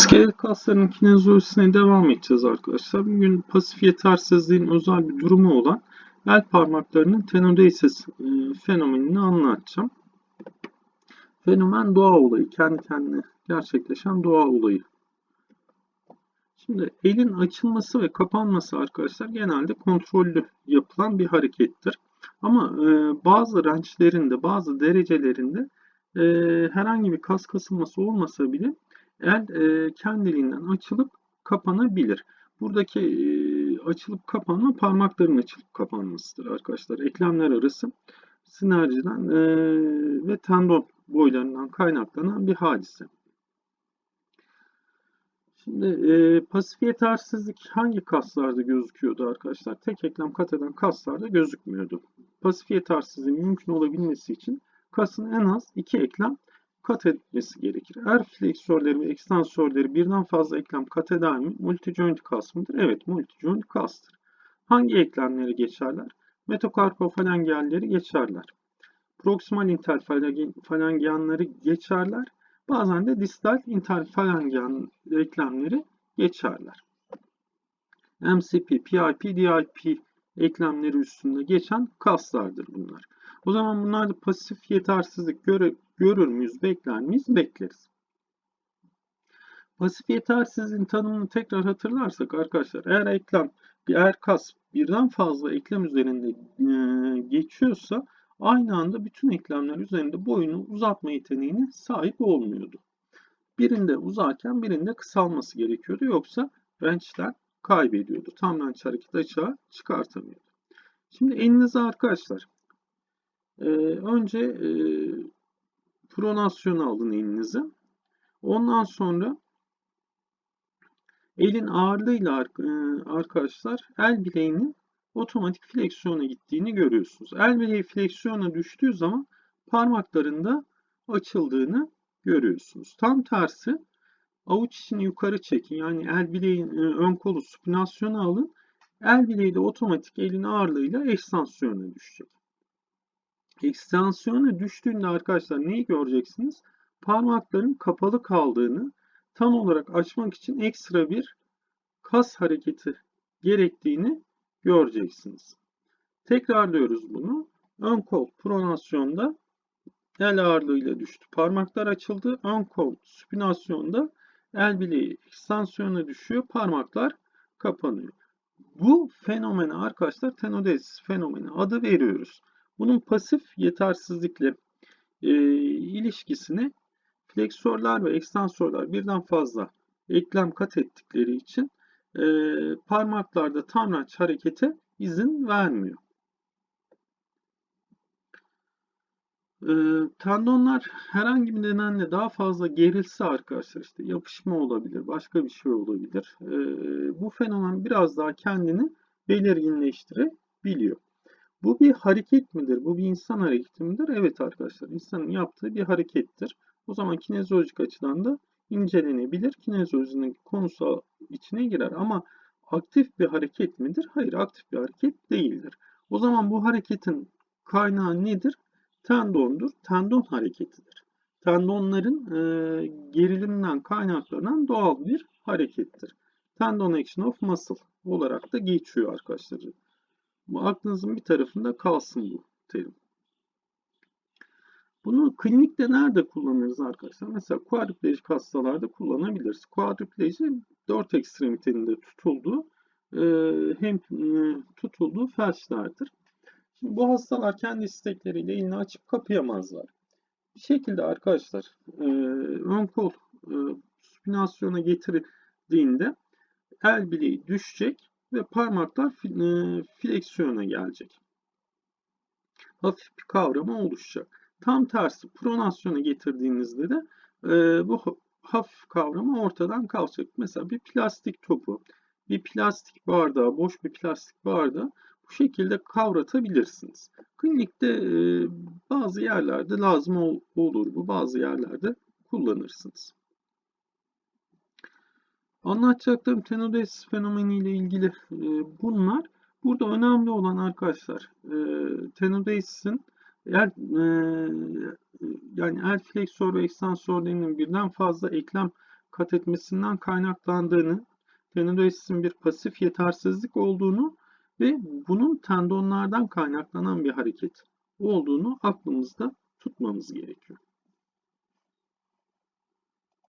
İskelet kaslarının kinezolojisine devam edeceğiz arkadaşlar. Bugün pasif yetersizliğin özel bir durumu olan el parmaklarının tenodesis e, fenomenini anlatacağım. Fenomen doğa olayı, kendi kendine gerçekleşen doğa olayı. Şimdi elin açılması ve kapanması arkadaşlar genelde kontrollü yapılan bir harekettir. Ama e, bazı wrenchlerinde, bazı derecelerinde e, herhangi bir kas kasılması olmasa bile el e, kendiliğinden açılıp kapanabilir. Buradaki e, açılıp kapanma parmakların açılıp kapanmasıdır arkadaşlar. Eklemler arası sinerjiden e, ve tendon boylarından kaynaklanan bir hadise. Şimdi e, pasif yetersizlik hangi kaslarda gözüküyordu arkadaşlar? Tek eklem kat eden kaslarda gözükmüyordu. Pasif yetersizliğin mümkün olabilmesi için kasın en az iki eklem kat etmesi gerekir. Eğer fleksörleri ve ekstansörleri birden fazla eklem kat eder mi? Multijoint kas mıdır? Evet, multijoint kastır. Hangi eklemleri geçerler? Metokarpofalangealleri geçerler. Proksimal interfalangianları geçerler. Bazen de distal interfalangian eklemleri geçerler. MCP, PIP, DIP eklemleri üstünde geçen kaslardır bunlar. O zaman bunlarda pasif yetersizlik göre, görür müyüz, bekler miyiz? Bekleriz. Pasif yetersizliğin tanımını tekrar hatırlarsak arkadaşlar eğer eklem, eğer kas birden fazla eklem üzerinde e, geçiyorsa aynı anda bütün eklemler üzerinde boyunu uzatma yeteneğine sahip olmuyordu. Birinde uzarken birinde kısalması gerekiyordu. Yoksa wrenchler kaybediyordu. Tam wrench hareketi açığa çıkartamıyordu. Şimdi elinize arkadaşlar e, önce e, pronasyon alın elinize. Ondan sonra elin ağırlığıyla e, arkadaşlar el bileğinin otomatik fleksiyona gittiğini görüyorsunuz. El bileği fleksiyona düştüğü zaman parmaklarında açıldığını görüyorsunuz. Tam tersi avuç içini yukarı çekin. Yani el bileğin e, ön kolu supinasyona alın. El bileği de otomatik elin ağırlığıyla ekstansiyona düşecek. Ekstansiyona düştüğünde arkadaşlar neyi göreceksiniz? Parmakların kapalı kaldığını tam olarak açmak için ekstra bir kas hareketi gerektiğini göreceksiniz. Tekrarlıyoruz bunu. Ön kol pronasyonda el ağırlığıyla düştü. Parmaklar açıldı. Ön kol supinasyonda el bileği ekstansiyona düşüyor. Parmaklar kapanıyor. Bu fenomene arkadaşlar tenodesis fenomeni adı veriyoruz. Bunun pasif yetersizlikle e, ilişkisini fleksörler ve ekstansörler birden fazla eklem kat ettikleri için e, parmaklarda tamraç harekete izin vermiyor. E, tendonlar herhangi bir nedenle daha fazla gerilse arkadaşlar işte yapışma olabilir, başka bir şey olabilir. E, bu fenomen biraz daha kendini belirginleştirebiliyor. Bu bir hareket midir? Bu bir insan hareketi midir? Evet arkadaşlar insanın yaptığı bir harekettir. O zaman kinezyolojik açıdan da incelenebilir. Kinezyolojinin konusu içine girer ama aktif bir hareket midir? Hayır aktif bir hareket değildir. O zaman bu hareketin kaynağı nedir? Tendondur. Tendon hareketidir. Tendonların e, geriliminden kaynaklanan doğal bir harekettir. Tendon action of muscle olarak da geçiyor arkadaşlar. Bu aklınızın bir tarafında kalsın bu terim. Bunu klinikte nerede kullanırız arkadaşlar? Mesela quadriplejik hastalarda kullanabiliriz. Quadripleji dört ekstremitenin de tutulduğu e, hem e, tutulduğu felçlerdir. Şimdi bu hastalar kendi istekleriyle elini açıp kapayamazlar. Bir şekilde arkadaşlar e, ön kol supinasyona getirdiğinde el bileği düşecek ve parmaklar fleksiyona gelecek. Hafif bir kavrama oluşacak. Tam tersi pronasyona getirdiğinizde de e, bu hafif kavrama ortadan kalkacak. Mesela bir plastik topu, bir plastik bardağı, boş bir plastik bardağı bu şekilde kavratabilirsiniz. Klinikte e, bazı yerlerde lazım olur bu, bazı yerlerde kullanırsınız. Anlatacaklarım tenodesis fenomeni ile ilgili e, bunlar. Burada önemli olan arkadaşlar e, tenodesis'in el, e, yani el fleksör ve ekstansörlerinin birden fazla eklem kat etmesinden kaynaklandığını, tendinodesisin bir pasif yetersizlik olduğunu ve bunun tendonlardan kaynaklanan bir hareket olduğunu aklımızda tutmamız gerekiyor.